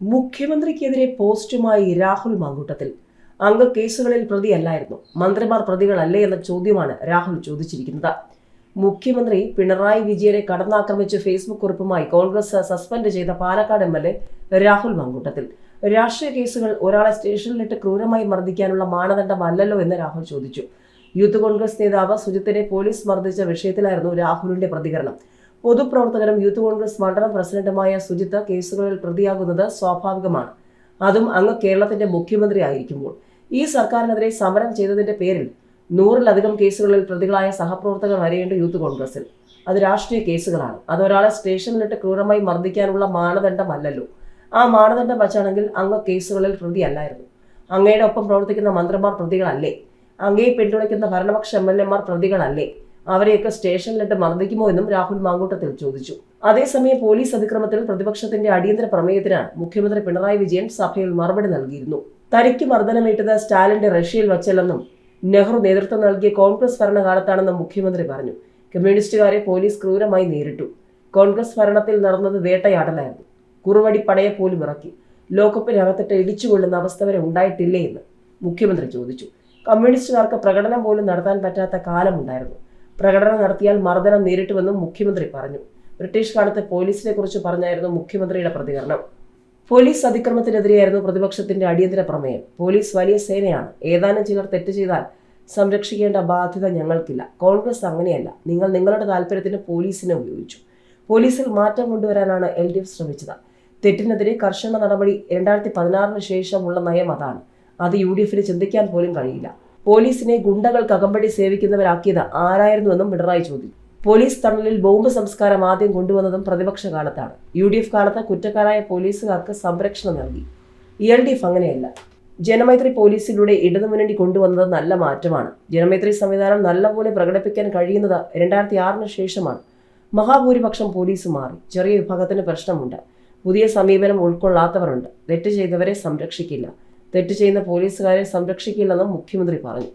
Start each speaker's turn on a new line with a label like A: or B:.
A: മുഖ്യമന്ത്രിക്കെതിരെ പോസ്റ്റുമായി രാഹുൽ മാങ്കൂട്ടത്തിൽ. അംഗ കേസുകളിൽ പ്രതിയല്ലായിരുന്നു. മന്ത്രിമാർ പ്രതികളല്ലേ എന്ന ചോദ്യമാണ് രാഹുൽ ചോദിച്ചിരിക്കുന്നത്. മുഖ്യമന്ത്രി പിണറായി വിജയനെ കടന്നാക്രമിച്ച് ഫേസ്ബുക്ക് കുറിപ്പുമായി കോൺഗ്രസ് സസ്പെൻഡ് ചെയ്ത Palakkad M L A Rahul Mamkootathil. രാഷ്ട്രീയ കേസുകൾ ഒരാളെ സ്റ്റേഷനിലിട്ട് ക്രൂരമായി മർദ്ദിക്കാനുള്ള മാനദണ്ഡമല്ലല്ലോ എന്ന് രാഹുൽ ചോദിച്ചു. യൂത്ത് കോൺഗ്രസ് നേതാവ് സുജിത്തിനെ പോലീസ് മർദ്ദിച്ച വിഷയത്തിലായിരുന്നു രാഹുലിന്റെ പ്രതികരണം. പൊതുപ്രവർത്തകരും യൂത്ത് കോൺഗ്രസ് മണ്ഡലം പ്രസിഡന്റുമായ സുജിത്ത് കേസുകളിൽ പ്രതിയാകുന്നത് സ്വാഭാവികമാണ്. അതും അങ്ങ് കേരളത്തിന്റെ മുഖ്യമന്ത്രി ആയിരിക്കുമ്പോൾ. ഈ സർക്കാരിനെതിരെ സമരം ചെയ്തതിന്റെ പേരിൽ നൂറിലധികം കേസുകളിൽ പ്രതികളായ സഹപ്രവർത്തകർ വരെയുണ്ട് യൂത്ത് കോൺഗ്രസിൽ. അത് രാഷ്ട്രീയ കേസുകളാണ്. അതൊരാളെ സ്റ്റേഷനിലിട്ട് ക്രൂരമായി മർദ്ദിക്കാനുള്ള മാനദണ്ഡമല്ലല്ലോ. ആ മാനദണ്ഡം വച്ചാണെങ്കിൽ അങ്ങ് കേസുകളിൽ പ്രതിയല്ലായിരുന്നു. അങ്ങയുടെ ഒപ്പം പ്രവർത്തിക്കുന്ന മന്ത്രിമാർ പ്രതികളല്ലേ? അങ്ങയെ പിന്തുണയ്ക്കുന്ന ഭരണപക്ഷ എം എൽ എമാർ പ്രതികളല്ലേ? അവരെയൊക്കെ സ്റ്റേഷനിലിട്ട് മർദ്ദിക്കുമോ എന്നും രാഹുൽ മാങ്കൂട്ടത്തിൽ ചോദിച്ചു. അതേസമയം പോലീസ് അതിക്രമത്തിൽ പ്രതിപക്ഷത്തിന്റെ അടിയന്തര പ്രമേയത്തിന് മുഖ്യമന്ത്രി പിണറായി വിജയൻ സഭയിൽ മറുപടി നൽകിയിരുന്നു. തനിക്ക് മർദ്ദനമേറ്റത് സ്റ്റാലിന്റെ റഷ്യയിൽ വച്ചല്ലെന്നും നെഹ്റു നേതൃത്വം നൽകിയ കോൺഗ്രസ് ഭരണകാലത്താണെന്നും മുഖ്യമന്ത്രി പറഞ്ഞു. കമ്മ്യൂണിസ്റ്റുകാരെ പോലീസ് ക്രൂരമായി നേരിട്ടു. കോൺഗ്രസ് ഭരണത്തിൽ നടന്നത് വേട്ടയാടലായിരുന്നു. കുറുവടി പടയെ പോലും ഇറക്കി. ലോക്കപ്പിനകത്തിട്ട് ഇടിച്ചുകൊള്ളുന്ന അവസ്ഥ വരെ ഉണ്ടായിട്ടില്ലേ എന്ന് മുഖ്യമന്ത്രി ചോദിച്ചു. കമ്മ്യൂണിസ്റ്റുകാർക്ക് പ്രകടനം പോലും നടത്താൻ പറ്റാത്ത കാലമുണ്ടായിരുന്നു. പ്രകടനം നടത്തിയാൽ മർദ്ദനം നേരിട്ടുവെന്നും മുഖ്യമന്ത്രി പറഞ്ഞു. ബ്രിട്ടീഷ് കാലത്തെ പോലീസിനെ കുറിച്ച് പറഞ്ഞായിരുന്നു മുഖ്യമന്ത്രിയുടെ പ്രതികരണം. പോലീസ് അതിക്രമത്തിനെതിരെയായിരുന്നു പ്രതിപക്ഷത്തിന്റെ അടിയന്തര പ്രമേയം. പോലീസ് വലിയ സേനയാണ്. ഏതാനും ചിലർ തെറ്റ് ചെയ്താൽ സംരക്ഷിക്കേണ്ട ബാധ്യത ഞങ്ങൾക്കില്ല. കോൺഗ്രസ് അങ്ങനെയല്ല. നിങ്ങൾ നിങ്ങളുടെ താല്പര്യത്തിന് പോലീസിനെ ഉപയോഗിച്ചു. പോലീസിൽ മാറ്റം കൊണ്ടുവരാനാണ് എൽ ഡി എഫ് ശ്രമിച്ചത്. തെറ്റിനെതിരെ കർശന നടപടി രണ്ടായിരത്തി പതിനാറിന് ശേഷമുള്ള നയം അതാണ്. അത് യു ഡി എഫിന് ചിന്തിക്കാൻ പോലും കഴിയില്ല. പോലീസിനെ ഗുണ്ടകൾ കകമ്പടി സേവിക്കുന്നവരാക്കിയത് ആരായിരുന്നുവെന്നും പിണറായി ചോദിച്ചു പോലീസ് തണലിൽ ബോംബ് സംസ്കാരം ആദ്യം കൊണ്ടുവന്നതും പ്രതിപക്ഷ കാലത്താണ്. യു ഡി എഫ് കാലത്ത് കുറ്റക്കാരായ പോലീസുകാർക്ക് സംരക്ഷണം നൽകി. എൽ ഡി എഫ് അങ്ങനെയല്ല. ജനമൈത്രി പോലീസിലൂടെ ഇടതുമുന്നണി കൊണ്ടുവന്നത് നല്ല മാറ്റമാണ്. ജനമൈത്രി സംവിധാനം നല്ലപോലെ പ്രകടിപ്പിക്കാൻ കഴിയുന്നത് രണ്ടായിരത്തി ആറിന് ശേഷമാണ്. മഹാഭൂരിപക്ഷം പോലീസ് മാറി. ചെറിയ വിഭാഗത്തിന് പ്രശ്നമുണ്ട്. പുതിയ സമീപനം ഉൾക്കൊള്ളാത്തവരുണ്ട്. തെറ്റ് ചെയ്തവരെ സംരക്ഷിക്കില്ല. തെറ്റ് ചെയ്യുന്ന പോലീസുകാരെ സംരക്ഷിക്കില്ലെന്നും മുഖ്യമന്ത്രി പറഞ്ഞു